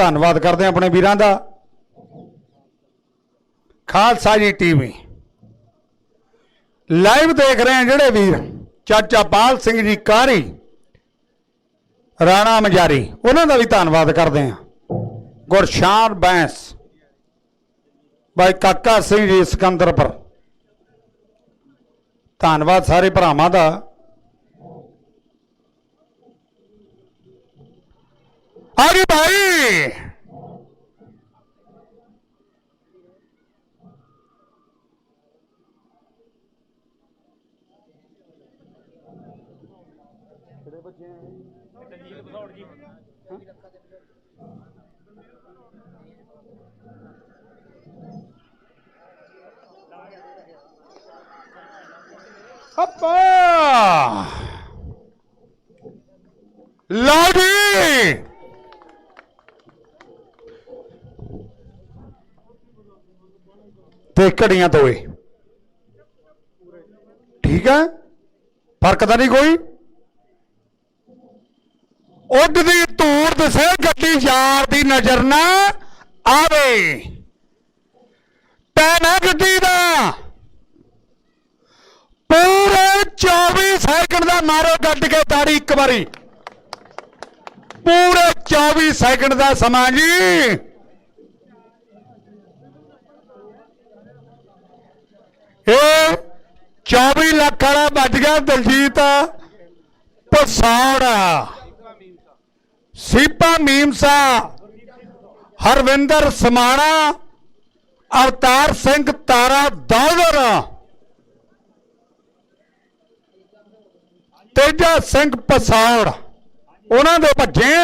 ਧੰਨਵਾਦ ਕਰਦੇ ਹਾਂ ਆਪਣੇ ਵੀਰਾਂ ਦਾ। ਖਾਲਸਾ ਜੀ ਟੀਵੀ। ਲਾਈਵ ਦੇਖ ਰਹੇ ਆ ਜਿਹੜੇ ਵੀਰ, ਚਾਚਾ ਪਾਲ ਸਿੰਘ ਜੀ ਕਾਰੀ, ਰਾਣਾ ਮਜਾਰੀ, ਉਹਨਾਂ ਦਾ ਵੀ ਧੰਨਵਾਦ ਕਰਦੇ ਹਾਂ। ਗੁਰਸ਼ਾਨ ਬੈਂਸ, ਬਾਈ ਕਾਕਾ ਸਿੰਘ ਜੀ ਸਿਕੰਦਰਪੁਰ। ਧੰਨਵਾਦ ਸਾਰੇ ਭਰਾਵਾਂ ਦਾ। ਆਗੇ ਭਾਈ। ਅੱਪਾ ਲਓ ਜੀ ਤੇ ਘੜੀਆਂ ਦੋਏ ਠੀਕ ਹੈ? ਫ਼ਰਕ ਤਾਂ ਨਹੀਂ ਕੋਈ? ਉੱਡਦੀ ਧੂੜ ਦਸੇ, ਗੱਡੀ ਯਾਰ ਦੀ ਨਜ਼ਰ ਨਾ ਆਵੇ। ਪੈਣਾ ਗੱਡੀ ਦਾ। ਪੂਰੇ 24 ਸੈਕਿੰਡ ਦਾ ਮਾਰੋ ਗੱਡ ਕੇ ਤਾੜੀ ਇੱਕ ਵਾਰੀ। ਪੂਰੇ 24 ਸੈਕਿੰਡ ਦਾ ਸਮਾਂ ਜੀ। 24 ਲੱਖ ਵਾਲਾ ਵੱਜ ਗਿਆ ਦਲਜੀਤ। ਪਸਾੜਾ ਸੀਪਾ ਮੀਮਸਾ, ਹਰਵਿੰਦਰ ਸਮਾਣਾ, ਅਵਤਾਰ ਸਿੰਘ ਤਾਰਾ ਦਾਦਰ ਤੇਜਾ ਸਿੰਘ ਪਸਾੜ, ਉਹਨਾਂ ਦੇ ਭੱਜੇ